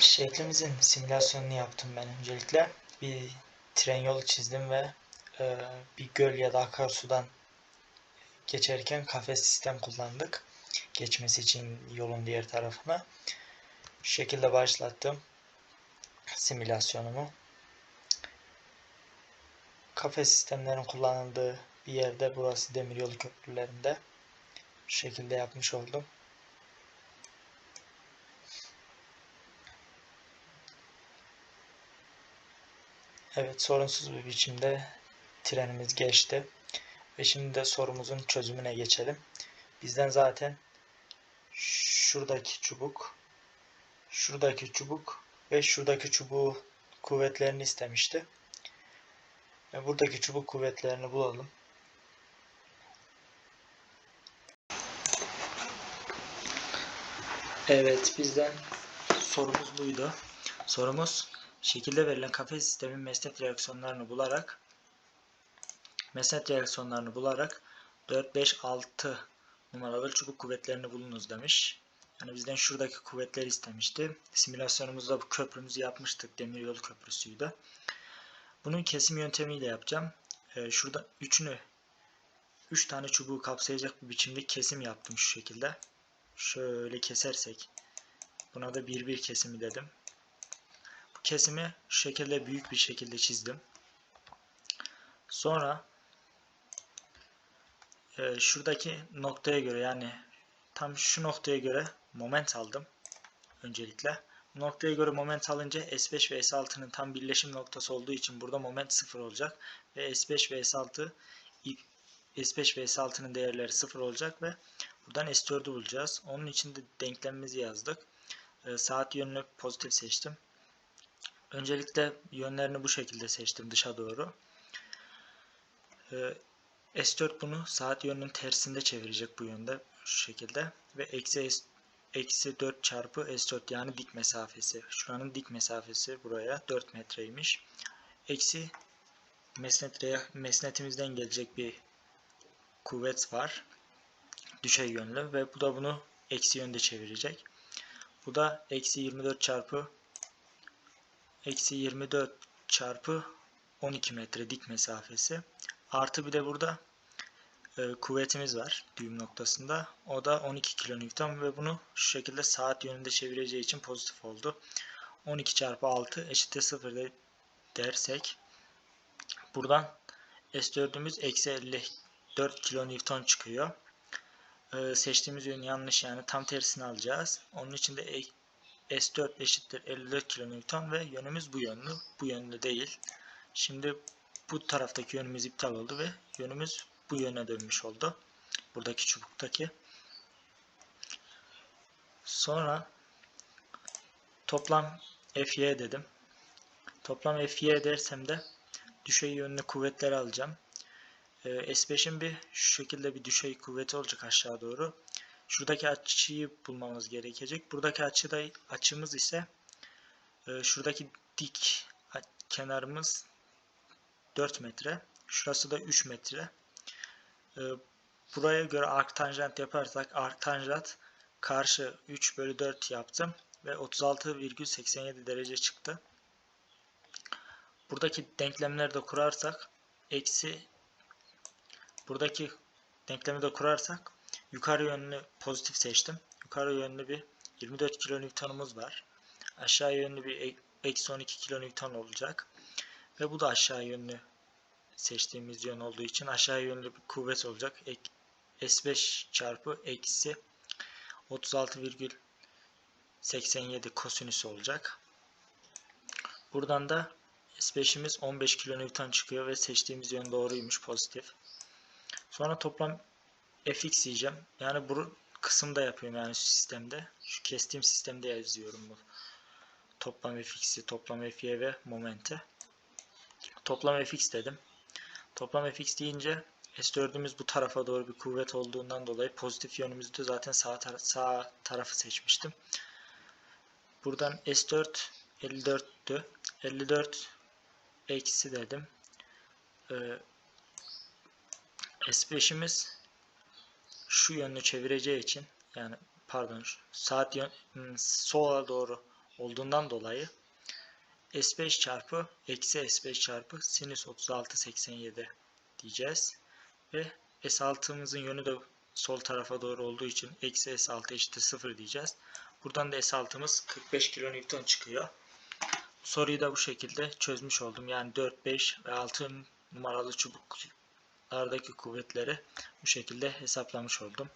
Şeklimizin simülasyonunu yaptım ben öncelikle. Bir tren yolu çizdim ve e, bir göl ya da akarsudan geçerken kafes sistem kullandık. Geçmesi için yolun diğer tarafına. Şu şekilde başlattım simülasyonumu. Kafes sistemlerin kullanıldığı bir yerde burası demiryolu köprülerinde. Şu şekilde yapmış oldum. Evet sorunsuz bir biçimde trenimiz geçti. Ve şimdi de sorumuzun çözümüne geçelim. Bizden zaten şuradaki çubuk, şuradaki çubuk ve şuradaki çubuğu kuvvetlerini istemişti. Ve buradaki çubuk kuvvetlerini bulalım. Evet bizden sorumuz buydu. Sorumuz şekilde verilen kafes sistemin mesnet reaksiyonlarını bularak mesnet reaksiyonlarını bularak 4, 5, 6 numaralı çubuk kuvvetlerini bulunuz demiş. Yani bizden şuradaki kuvvetleri istemişti. Simülasyonumuzda bu köprümüzü yapmıştık. Demiryolu köprüsüydü. Bunun kesim yöntemiyle yapacağım. Ee, şurada üçünü 3 üç tane çubuğu kapsayacak bir biçimde kesim yaptım şu şekilde. Şöyle kesersek buna da bir bir kesimi dedim kesimi şu şekilde büyük bir şekilde çizdim. Sonra e, şuradaki noktaya göre yani tam şu noktaya göre moment aldım. Öncelikle. Noktaya göre moment alınca S5 ve S6'nın tam birleşim noktası olduğu için burada moment 0 olacak. Ve S5 ve S6 S5 ve S6'nın değerleri 0 olacak ve buradan S4'ü bulacağız. Onun için de denklemimizi yazdık. E, saat yönünü pozitif seçtim. Öncelikle yönlerini bu şekilde seçtim dışa doğru. Ee, S4 bunu saat yönünün tersinde çevirecek bu yönde şu şekilde ve eksi eksi 4 çarpı S4 yani dik mesafesi. Şuranın dik mesafesi buraya 4 metreymiş. Eksi mesnetreye, mesnetimizden gelecek bir kuvvet var. Düşey yönlü ve bu da bunu eksi yönde çevirecek. Bu da eksi 24 çarpı eksi 24 çarpı 12 metre dik mesafesi. Artı bir de burada e, kuvvetimiz var düğüm noktasında. O da 12 kilonewton ve bunu şu şekilde saat yönünde çevireceği için pozitif oldu. 12 çarpı 6 eşittir 0 de dersek buradan S4'ümüz eksi 54 kilonewton çıkıyor. Ee, seçtiğimiz yön yanlış yani tam tersini alacağız. Onun için de S4 eşittir 54 kN ve yönümüz bu yönlü. Bu yönlü değil. Şimdi bu taraftaki yönümüz iptal oldu ve yönümüz bu yöne dönmüş oldu. Buradaki çubuktaki. Sonra toplam Fy dedim. Toplam Fy dersem de düşey yönlü kuvvetleri alacağım. Ee, S5'in bir şu şekilde bir düşey kuvveti olacak aşağı doğru. Şuradaki açıyı bulmamız gerekecek. Buradaki açıda açımız ise e, şuradaki dik kenarımız 4 metre. Şurası da 3 metre. E, buraya göre arc tanjant yaparsak arc tanjant karşı 3 bölü 4 yaptım ve 36,87 derece çıktı. Buradaki denklemleri de kurarsak eksi buradaki denklemi de kurarsak Yukarı yönlü pozitif seçtim. Yukarı yönlü bir 24 kilonewtonumuz var. Aşağı yönlü bir eksi 12 kilonewton olacak. Ve bu da aşağı yönlü seçtiğimiz yön olduğu için aşağı yönlü bir kuvvet olacak. S5 çarpı eksi 36,87 kosinüs olacak. Buradan da S5'imiz 15 kilonewton çıkıyor ve seçtiğimiz yön doğruymuş pozitif. Sonra toplam fx diyeceğim. Yani bu kısımda yapıyorum yani şu sistemde. Şu kestiğim sistemde yazıyorum bu. Toplam fx'i, toplam fy ve momente. Toplam fx dedim. Toplam fx deyince S4'ümüz bu tarafa doğru bir kuvvet olduğundan dolayı pozitif yönümüzde zaten sağ, tara sağ tarafı seçmiştim. Buradan S4 54'tü. 54 eksi dedim. Ee, S5'imiz şu yönünü çevireceği için yani pardon saat yön, hmm, sola doğru olduğundan dolayı S5 çarpı eksi S5 çarpı sinüs 36 87 diyeceğiz. Ve S6'mızın yönü de sol tarafa doğru olduğu için eksi S6 eşittir 0 diyeceğiz. Buradan da S6'mız 45 kN çıkıyor. Soruyu da bu şekilde çözmüş oldum. Yani 4, 5 ve 6 numaralı çubuklardaki kuvvetleri bu şekilde hesaplamış oldum.